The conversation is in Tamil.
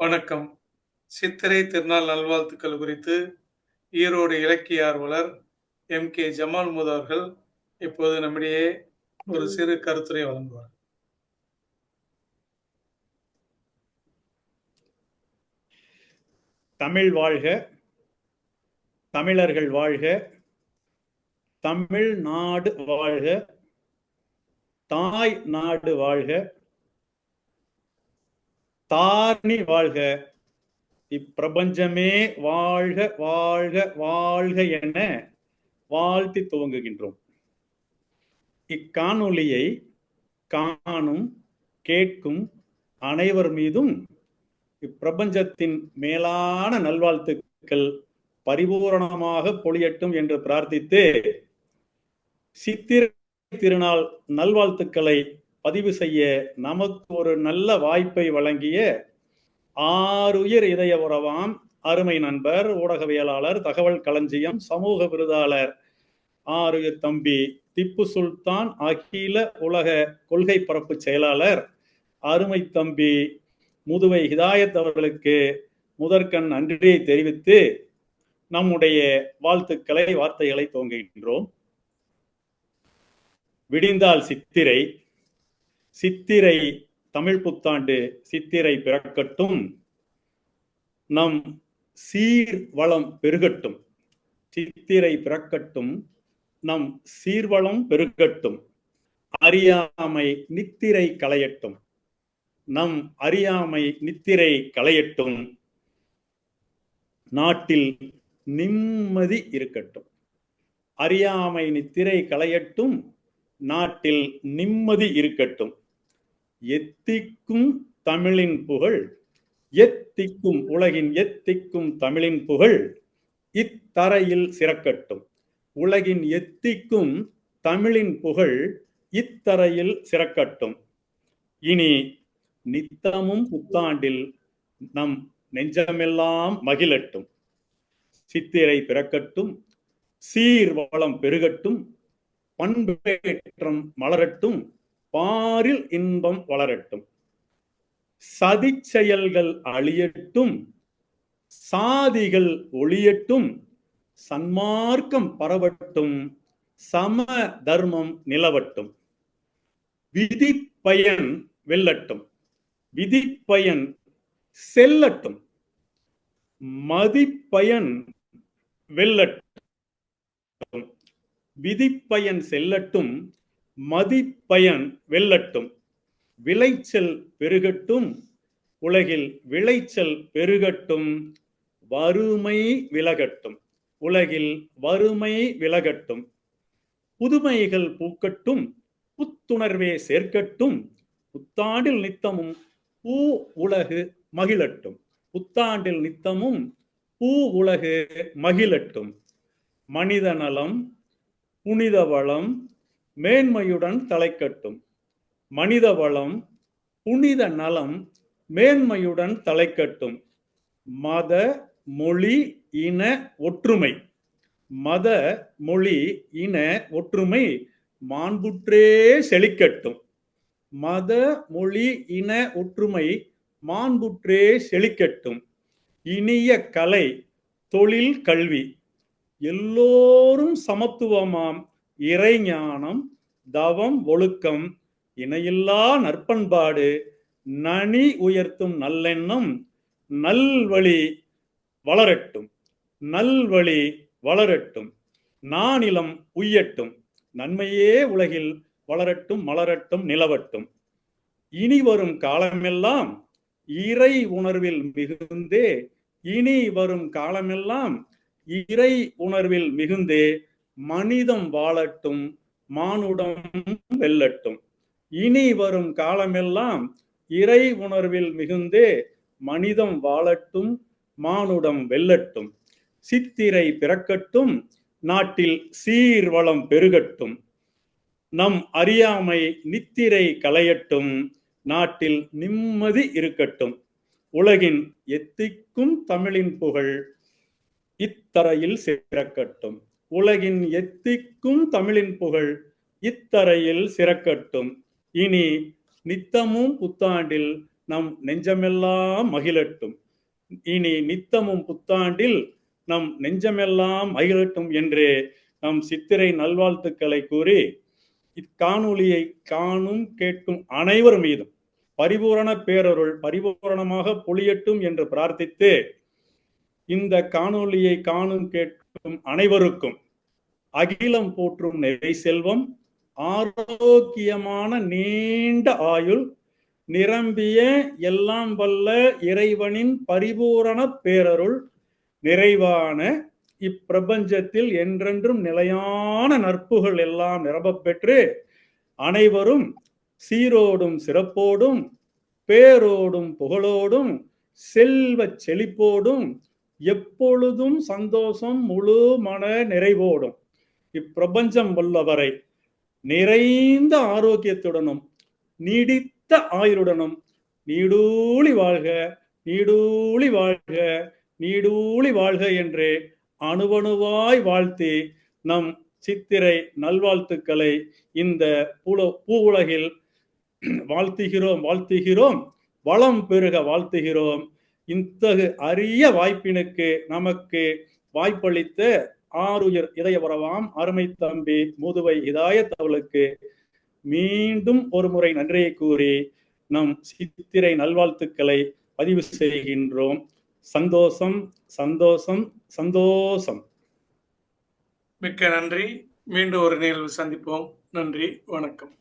வணக்கம். சித்திரை திருநாள் நல்வாழ்த்துக்கள் குறித்து ஈரோடு இலக்கிய ஆர்வலர் எம் கே ஜமால் முத் அவர்கள் இப்போது நம்மிடையே ஒரு சிறு கருத்துரை வழங்குவார். தமிழ் வாழ்க தமிழர்கள் வாழ்க தமிழ் நாடு வாழ்க தாய் நாடு வாழ்க தாரணி வாழ்க. இப்பிரபஞ்சமே வாழ்க வாழ்க வாழ்க என வாழ்த்தி துவங்குகின்றோம். இக்காணொலியை காணும் கேட்கும் அனைவர் மீதும் இப்பிரபஞ்சத்தின் மேலான நல்வாழ்த்துக்கள் பரிபூரணமாக பொழியட்டும் என்று பிரார்த்தித்து சித்திரை திருநாள் நல்வாழ்த்துக்களை பதிவு செய்ய நமக்கு ஒரு நல்ல வாய்ப்பை வழங்கிய ஆறுயிர் இதய உறவாம் அருமை நண்பர் ஊடகவியலாளர் தகவல் களஞ்சியம் சமூக விருதாளர் ஆறுயிர் தம்பி திப்பு சுல்தான் அகில உலக கொள்கை பரப்பு செயலாளர் அருமை தம்பி முதுவை ஹிதாயத் அவர்களுக்கு முதற்கண் நன்றியை தெரிவித்து நம்முடைய வாழ்த்துக்களை வார்த்தைகளை துவங்குகின்றோம். விடிந்தால் சித்திரை சித்திரை தமிழ் புத்தாண்டு சித்திரை பிறக்கட்டும். நம் சீர் வளம் பெருகட்டும். சித்திரை பிறக்கட்டும் நம் சீர்வளம் பெருகட்டும். அறியாமை நித்திரை களையட்டும். நம் அறியாமை நித்திரை களையட்டும். நாட்டில் நிம்மதி இருக்கட்டும். அறியாமை நித்திரை களையட்டும். நாட்டில் நிம்மதி இருக்கட்டும். எத்திக்கும் தமிழின் புகழ் எத்திக்கும் உலகின் எத்திக்கும் தமிழின் புகழ் இத்தரையில் சிறக்கட்டும். உலகின் எத்திக்கும் தமிழின் புகழ் இத்தரையில் சிறக்கட்டும். இனி நித்தமும் புத்தாண்டில் நம் நெஞ்சமெல்லாம் மகிழட்டும். சித்திரை பிறக்கட்டும் சீர் வளம் பெருகட்டும் பண்பேற்றம் மலரட்டும் பாரில் இன்பம் வளரட்டும். சதி செயல்கள் அழியட்டும். சாதிகள் ஒளியட்டும். சன்மார்க்கம் பரவட்டும். சம தர்மம் நிலவட்டும். விதி பயன் வெல்லட்டும். விதிப்பயன் செல்லட்டும். மதிப்பயன் வெல்லட்டும். விதிப்பயன் செல்லட்டும். மதிப்பயன் வெல்லட்டும். விளைச்சல் பெருகட்டும். உலகில் விளைச்சல் பெருகட்டும். வறுமை விலகட்டும். உலகில் வறுமை விலகட்டும். புதுமைகள் பூக்கட்டும். புத்துணர்வே சேர்க்கட்டும். புத்தாண்டில் நித்தமும் பூ உலகு மகிழட்டும். புத்தாண்டில் நித்தமும் பூ உலகு மகிழட்டும். மனித நலம் புனித வளம் மேன்மையுடன் தலைக்கட்டும் மனித வளம் புனித நலம் மேன்மையுடன் தலைக்கட்டும் மத மொழி இன ஒற்றுமை. மத மொழி இன ஒற்றுமை மாண்புற்றே செழிக்கட்டும். மத மொழி இன ஒற்றுமை மாண்புற்றே செழிக்கட்டும். இனிய கலை தொழில் கல்வி. எல்லோரும் சமத்துவமாம். இறைஞானம் தவம் ஒழுக்கம் இணையில்லா நற்பண்பாடு நனி உயர்த்தும் நல்லெண்ணம் நல்வழி வளரட்டும் நல்வழி வளரட்டும் நானிலம் உய்யட்டும் நன்மையே உலகில் வளரட்டும் மலரட்டும் நிலவட்டும். இனி வரும் காலமெல்லாம் இறை உணர்வில் மிகுந்தே இனி வரும் காலமெல்லாம் இறை உணர்வில் மிகுந்தே மனிதம் வாழட்டும் மானுடம் வெல்லட்டும். இனி வரும் காலமெல்லாம் இறை உணர்வில் மிகுந்தே மனிதம் வாழட்டும் மானுடம் வெல்லட்டும். சித்திரை பிறக்கட்டும் நாட்டில் சீர்வளம் பெருகட்டும். நம் அறியாமை நித்திரை களையட்டும் நாட்டில் நிம்மதி இருக்கட்டும். உலகின் எத்திக்கும் தமிழின் புகழ் இத்தரையில் சிறக்கட்டும். உலகின் எத்திக்கும் தமிழின் புகழ் இத்தரையில் சிறக்கட்டும். இனி நித்தமும் புத்தாண்டில் நம் நெஞ்சமெல்லாம் மகிழட்டும். இனி நித்தமும் புத்தாண்டில் நம் நெஞ்சமெல்லாம் மகிழட்டும் என்று நம் சித்திரை நல்வாழ்த்துக்களை கூறி இக்காணொலியை காணும் கேட்கும் அனைவர் மீதும் பரிபூரண பேரருள் பரிபூரணமாக பொழியட்டும் என்று பிரார்த்தித்து இந்த காணொலியை காணும் கேட்கும் அனைவருக்கும் அகிலம் போற்றும் நிறை செல்வம் ஆரோக்கியமான நீண்ட ஆயுள் நிரம்பிய எல்லாம் வல்ல இறைவனின் பரிபூரண பேரருள் நிறைவான இப்பிரபஞ்சத்தில் என்றென்றும் நிலையான நற்புகள் எல்லாம் நிரம்பப்பெற்று அனைவரும் சீரோடும் சிறப்போடும் பேரோடும் புகழோடும் செல்வச் செழிப்போடும் எப்பொழுதும் சந்தோஷம் முழு மன நிறைவோடும். இப்பிரபஞ்சம் வல்லவரை நிறைந்த ஆரோக்கியத்துடனும் நீடித்த ஆயுளுடனும் நீடூழி வாழ்க நீடூழி வாழ்க நீடூழி வாழ்க என்று அணுவணுவாய் வாழ்த்தி நம் சித்திரை நல்வாழ்த்துக்களை இந்த பூல பூ உலகில் வாழ்த்துகிறோம் வாழ்த்துகிறோம் வளம் பெருக வாழ்த்துகிறோம். இத்தகு அரிய வாய்ப்பினுக்கு நமக்கு வாய்ப்பளித்த ஆறுயிர் இதயவரவாம். அருமை தம்பி முதுவை இதாயத் அவர்களுக்கு மீண்டும் ஒரு முறை நன்றியை கூறி நம் சித்திரை நல்வாழ்த்துக்களை பதிவு செய்கின்றோம். சந்தோஷம் சந்தோஷம் சந்தோஷம். மிக்க நன்றி. மீண்டும் ஒரு நிகழ்வு சந்திப்போம். நன்றி வணக்கம்.